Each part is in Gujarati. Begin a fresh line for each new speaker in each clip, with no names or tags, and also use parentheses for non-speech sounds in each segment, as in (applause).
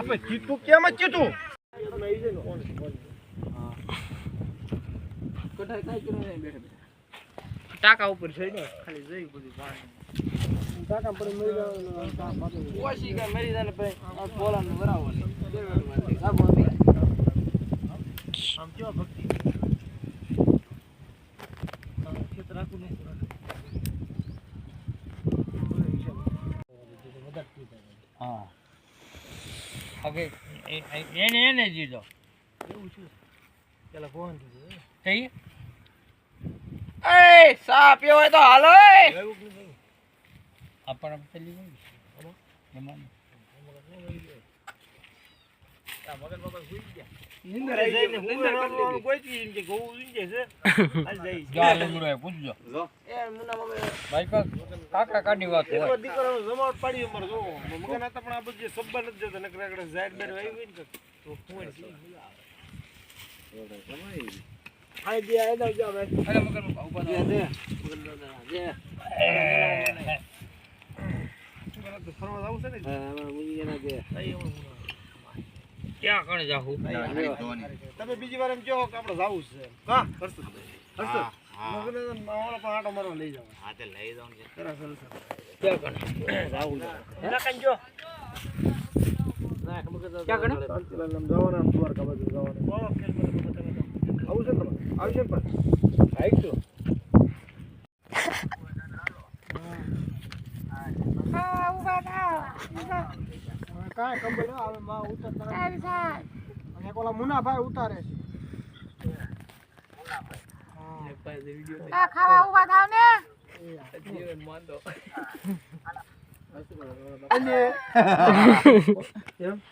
આપણે ચીતું કેમ જ ચીતું
ટાકા ઉપર છે ને ખાલી જોઈ બધું પાણી
કાકા પડે મરી જવાનું
ઓછી કઈ મરી જાય ને પછી આ પોલાને બરાબર
આમ કેવા ભક્તિ? ખેત રાખું નહીં
હા. હવે એને એને જીધો
એવું છે. પેલા ફોન કીધું
થઈ એ સા પીવો હોય તો હાલો પેલી એમાં.
સુઈ ગયા
નીંદર
જઈને હું દી એમ કે જાય (laughs)
જા એ ભાઈ કાકા કાઢી વાત હોય
દીકરાનો જમાવટ પાડી અમારે જોવો. મગન હતા પણ આ બધું જે સબ્બા નથી જતા. નકર ઝાડ બાર હોય ને તો ફૂંડ છે. દે, આ એના જાવ,
અરે મગર ઊભા
દે. દે. દે. ફરવા જવું છે ને? એમાં મુના.
ક્યાં કણ જાહુ?
તમે બીજી વાર એમ કહો કે આપણે જાવું છે. હા હર્ષદ. હર્ષદ. તો માવાના પણ આંટો મારવા લઈ જાવ જલસા.
ક્યાં કણે?
જાવું છે. ના, ખબર કરતા
ક્યાં કણે?
જવાના, દ્વારકા બાજુ જવાના. આવું છે ને તમે આવશે ને પણ? આવીશું. હવે કાંઈ ખબર ન આવે, માં ઉતરતા. અને ઓલા મુનાભાઈ ઉતારે છે.
ખાવા ઊભા થાવ ને.
અને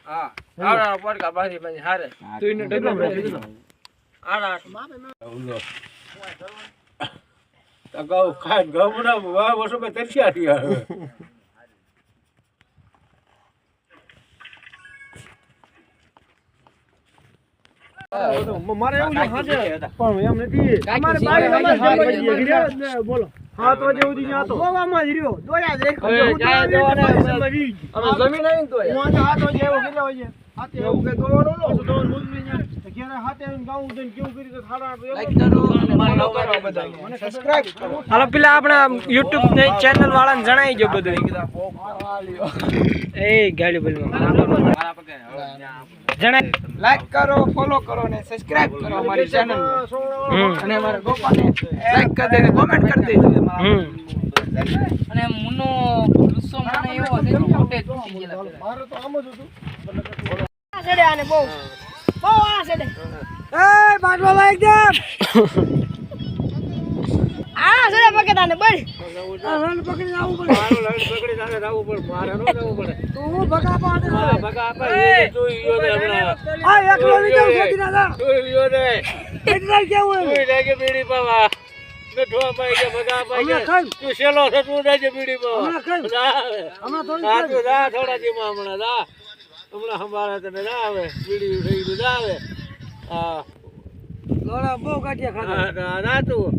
હા. આવડા પડકા પાછી પાછી હારે. તું એને ડગલો
કેટલો?
આડા
અગાઉ ખાઈને ગામના વાહ વર્ષોમાં તરસ્યા. મારે એવું છે પણ એમ નથી. અમારે બારી અમારે
કાંઈ
જમવા જઈએ. રહ્યો જ ને, બોલો. સાત વાગે સુધી ત્યાં ગોવામાં જ રહ્યો. દોયા જ રાખ્યો.
હવે
હું આવી વાગે કેટલા વાગે? એવું. કે ને ઘેરે આવીને જોઈને કેવું તો.
હાલો પેલા આપણા યુટ્યુબ ને ચેનલ વાળાને જણાવી જો બધું. એ ગાડી બોલવા જણાય.
લાઈક કરો ફોલો કરો ને સબસ્ક્રાઇબ કરો અમારી ચેનલ અને અમારા ગોપાને લાઈક કરી દેજો કોમેન્ટ કરી દેજો
હમ.
અને મુનો ગુસ્સો મને એવો છે કે મોટે તૂટી ગયેલા
મારો તો આમ જ હતું.
આને બહુ. બહુ આ સડે
એ એકદમ
આ (laughs) સડે પકે પકડાને બળ
રન પકડી જાવું પડે
મારો પકડી જવું પડે મારે ન જવું પડે
તું ભગા પાડે
હા, આપણે જોઈ લ્યો ને હમણાં.
આ એકલો લીધો છોડી ના
તું લ્યો ને.
કેવું.
તું તું લેજે બીડી પાવા.
થોડી
જા તું દીમાં હમણાં જા. તને હવે. બીડી થઈ જા હા.
લોડા બહુ કાઢ્યા ખાધા
ના, ના તું.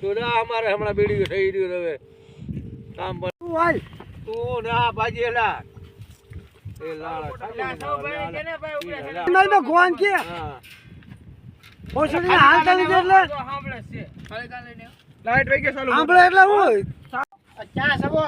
તું ના અમારે હમણાં બીડી થઈ રહ્યું હવે. કામ પર.
તું હાલ
તું ના ભાજેલા. એ લાળા, ખાલી લાળા.
તો ગોવાન કે
હા.
ઓછડી હાલ ચાલી એટલે
તો છે. ફળકા લઈને આવો.
લાઈટ વઈ ગઈ ચાલુ
આપણે એટલે હું
ચા સબો